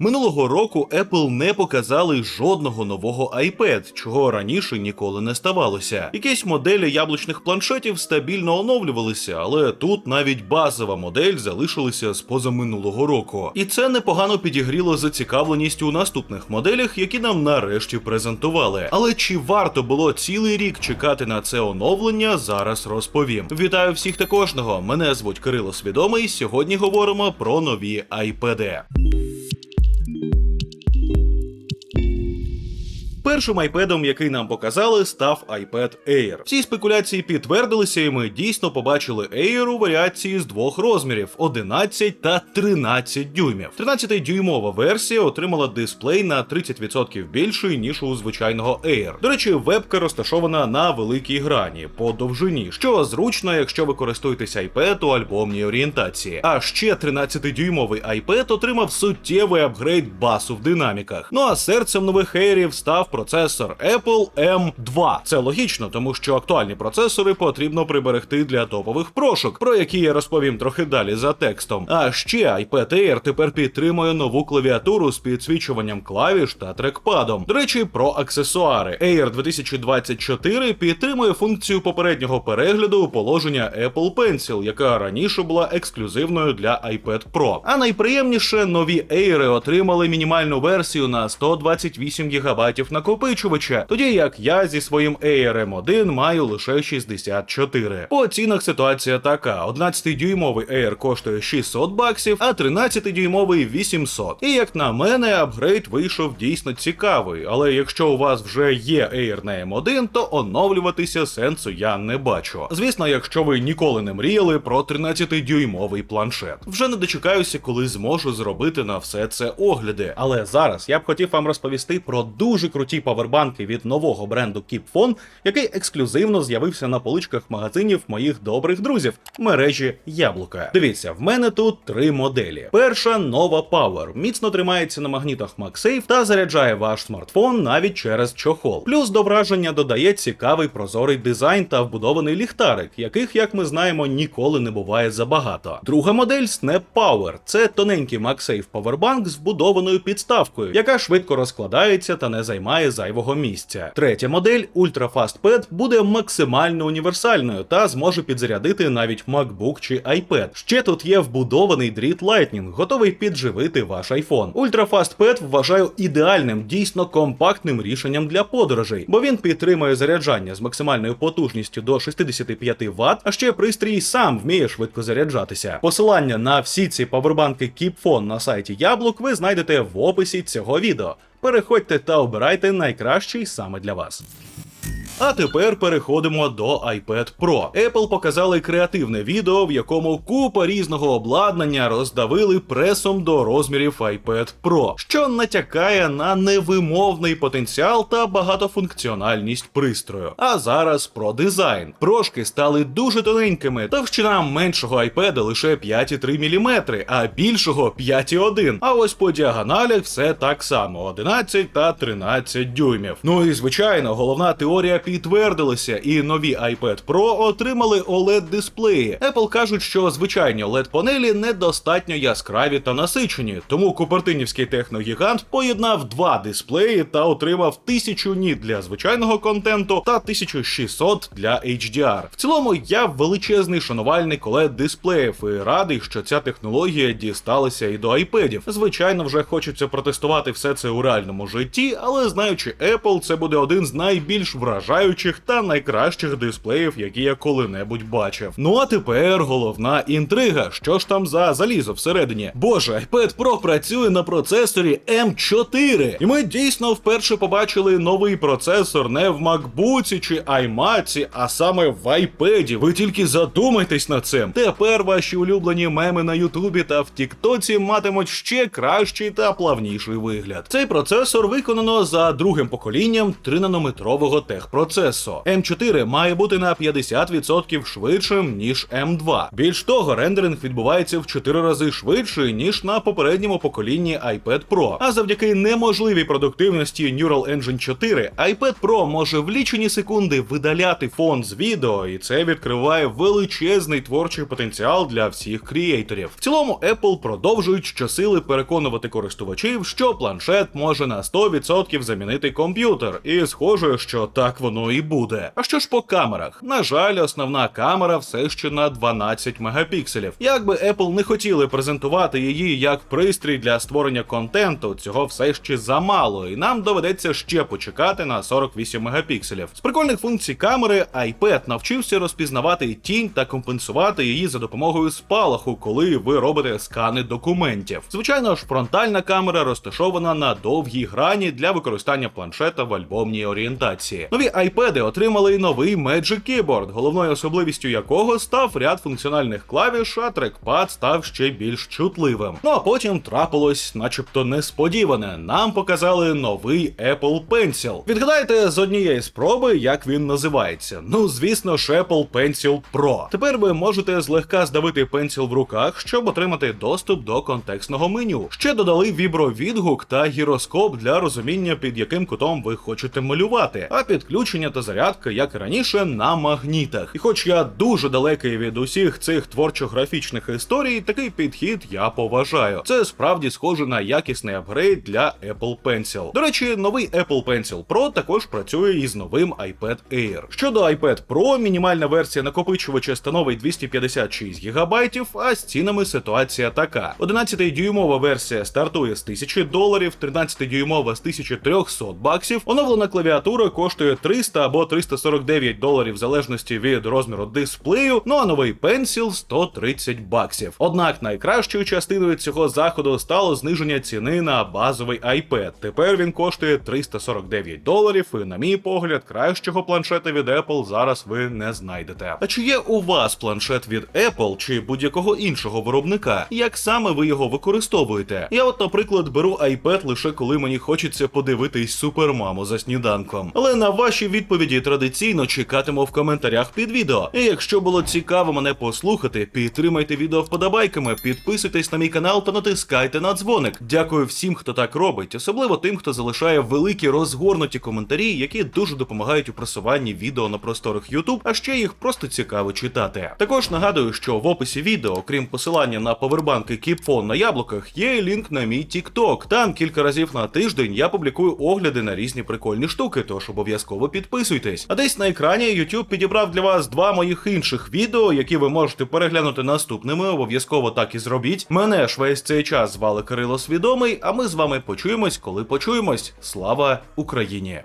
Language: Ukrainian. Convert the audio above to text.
Минулого року Apple не показали жодного нового iPad, чого раніше ніколи не ставалося. Якісь моделі яблучних планшетів стабільно оновлювалися, але тут навіть базова модель залишилася з позаминулого року. І це непогано підігріло зацікавленість у наступних моделях, які нам нарешті презентували. Але чи варто було цілий рік чекати на це оновлення, зараз розповім. Вітаю всіх та кожного. Мене звуть Кирило Свідомий. Сьогодні говоримо про нові iPad. Першим айпедом, який нам показали, став iPad Air. Всі спекуляції підтвердилися, і ми дійсно побачили Air у варіації з двох розмірів 11 та 13 дюймів. 13-дюймова версія отримала дисплей на 30% більший, ніж у звичайного Air. До речі, вебка розташована на великій грані по довжині, що зручно, якщо ви користуєтесь iPad у альбомній орієнтації. А ще 13-дюймовий iPad отримав суттєвий апгрейд басу в динаміках. Ну а серцем нових Airів став процесор Apple M2. Це логічно, тому що актуальні процесори потрібно приберегти для топових прошок, про які я розповім трохи далі за текстом. А ще iPad Air тепер підтримує нову клавіатуру з підсвічуванням клавіш та трекпадом. До речі, про аксесуари. Air 2024 підтримує функцію попереднього перегляду положення Apple Pencil, яка раніше була ексклюзивною для iPad Pro. А найприємніше, нові Air отримали мінімальну версію на 128 ГБ накопичувача, тоді як я зі своїм Air M1 маю лише 64. По оцінах ситуація така: 11-дюймовий Air коштує 600 баксів, а 13-дюймовий 800. І як на мене, апгрейд вийшов дійсно цікавий. Але якщо у вас вже є Air на M1, то оновлюватися сенсу я не бачу. Звісно, якщо ви ніколи не мріяли про 13-дюймовий планшет. Вже не дочекаюся, коли зможу зробити на все це огляди. Але зараз я б хотів вам розповісти про дуже круті павербанки від нового бренду KeepPhone, який ексклюзивно з'явився на поличках магазинів моїх добрих друзів мережі Яблука. Дивіться, в мене тут три моделі. Перша нова Power, міцно тримається на магнітах MagSafe та заряджає ваш смартфон навіть через чохол. Плюс до враження додає цікавий прозорий дизайн та вбудований ліхтарик, яких, як ми знаємо, ніколи не буває забагато. Друга модель Snap Power. Це тоненький MagSafe Powerbank з вбудованою підставкою, яка швидко розкладається та не займає зайвого місця. Третя модель Ultra Fast Pad буде максимально універсальною та зможе підзарядити навіть MacBook чи iPad. Ще тут є вбудований дріт Lightning, готовий підживити ваш iPhone. Ultra Fast Pad вважаю ідеальним, дійсно компактним рішенням для подорожей, бо він підтримує заряджання з максимальною потужністю до 65 Вт, а ще пристрій сам вміє швидко заряджатися. Посилання на всі ці павербанки KeepPhone на сайті Яблук ви знайдете в описі цього відео. Переходьте та обирайте найкращий саме для вас. А тепер переходимо до iPad Pro. Apple показали креативне відео, в якому купа різного обладнання роздавили пресом до розмірів iPad Pro, що натякає на невимовний потенціал та багатофункціональність пристрою. А зараз про дизайн. Прошки стали дуже тоненькими, товщина меншого iPad лише 5,3 мм, а більшого 5,1. А ось по діагоналях все так само: 11 та 13 дюймів. Ну і звичайно, головна теорія підтвердилася, і нові iPad Pro отримали oled дисплеї. Apple кажуть, що звичайні oled панелі недостатньо яскраві та насичені, тому купертинівський техногігант поєднав два дисплеї та отримав 1000 ніт для звичайного контенту та 1600 для HDR. В цілому я величезний шанувальник oled дисплеїв і радий, що ця технологія дісталася і до iPadів. Звичайно, вже хочеться протестувати все це у реальному житті, але знаючи Apple, це буде один з найбільш вражаючих та найкращих дисплеїв, які я коли-небудь бачив. Ну а тепер головна інтрига. Що ж там за залізо всередині? Боже, iPad Pro працює на процесорі M4. І ми дійсно вперше побачили новий процесор не в MacBook чи iMac, а саме в iPad. Ви тільки задумайтесь над цим. Тепер ваші улюблені меми на Ютубі та в Тіктоці матимуть ще кращий та плавніший вигляд. Цей процесор виконано за другим поколінням 3-нанометрового техпроцесора процесо. М4 має бути на 50% швидшим, ніж М2. Більш того, рендеринг відбувається в 4 рази швидше, ніж на попередньому поколінні iPad Pro. А завдяки неможливій продуктивності Neural Engine 4, iPad Pro може в лічені секунди видаляти фон з відео, і це відкриває величезний творчий потенціал для всіх креаторів. В цілому Apple продовжують щосили переконувати користувачів, що планшет може на 100% замінити комп'ютер, і схоже, що так воно і буде. А що ж по камерах? На жаль, основна камера все ще на 12 мегапікселів. Якби Apple не хотіли презентувати її як пристрій для створення контенту, цього все ще замало, і нам доведеться ще почекати на 48 мегапікселів. З прикольних функцій камери iPad навчився розпізнавати тінь та компенсувати її за допомогою спалаху, коли ви робите скани документів. Звичайно ж, фронтальна камера розташована на довгій грані для використання планшета в альбомній орієнтації. Нові iPad отримали новий Magic Keyboard, головною особливістю якого став ряд функціональних клавіш, а трекпад став ще більш чутливим. Ну а потім трапилось, начебто, несподіване. Нам показали новий Apple Pencil. Відгадайте з однієї спроби, як він називається. Ну, звісно ж, Apple Pencil Pro. Тепер ви можете злегка здавити пенсіл в руках, щоб отримати доступ до контекстного меню. Ще додали вібровідгук та гіроскоп для розуміння, під яким кутом ви хочете малювати, а підключення та зарядка, як і раніше, на магнітах. І хоч я дуже далекий від усіх цих творчо-графічних історій, такий підхід я поважаю. Це справді схоже на якісний апгрейд для Apple Pencil. До речі, новий Apple Pencil Pro також працює із новим iPad Air. Щодо iPad Pro, мінімальна версія накопичувача становить 256 ГБ, а з цінами ситуація така: 11-дюймова версія стартує з 1000 доларів, 13-дюймова з 1300 баксів. Оновлена клавіатура коштує 300 або 349 доларів в залежності від розміру дисплею. Ну а новий Pencil 130 баксів. Однак найкращою частиною цього заходу стало зниження ціни на базовий iPad. Тепер він коштує 349 доларів, і, на мій погляд, кращого планшета від Apple зараз ви не знайдете. А чи є у вас планшет від Apple чи будь-якого іншого виробника? Як саме ви його використовуєте? Я, от, наприклад, беру iPad лише коли мені хочеться подивитись супермаму за сніданком. Але на ваші відповіді традиційно чекатиму в коментарях під відео. І якщо було цікаво мене послухати, підтримайте відео вподобайками, підписуйтесь на мій канал та натискайте на дзвоник. Дякую всім, хто так робить, особливо тим, хто залишає великі розгорнуті коментарі, які дуже допомагають у просуванні відео на просторах YouTube, а ще їх просто цікаво читати. Також нагадую, що в описі відео, окрім посилання на повербанки Кіпфон на яблуках, є лінк на мій TikTok. Там кілька разів на тиждень я публікую огляди на різні прикольні штуки, тож обов'язково підписуйтесь. А десь на екрані YouTube підібрав для вас два моїх інших відео, які ви можете переглянути наступними. Обов'язково так і зробіть. Мене ж весь цей час звали Кирило Свідомий, а ми з вами почуємось, коли почуємось. Слава Україні!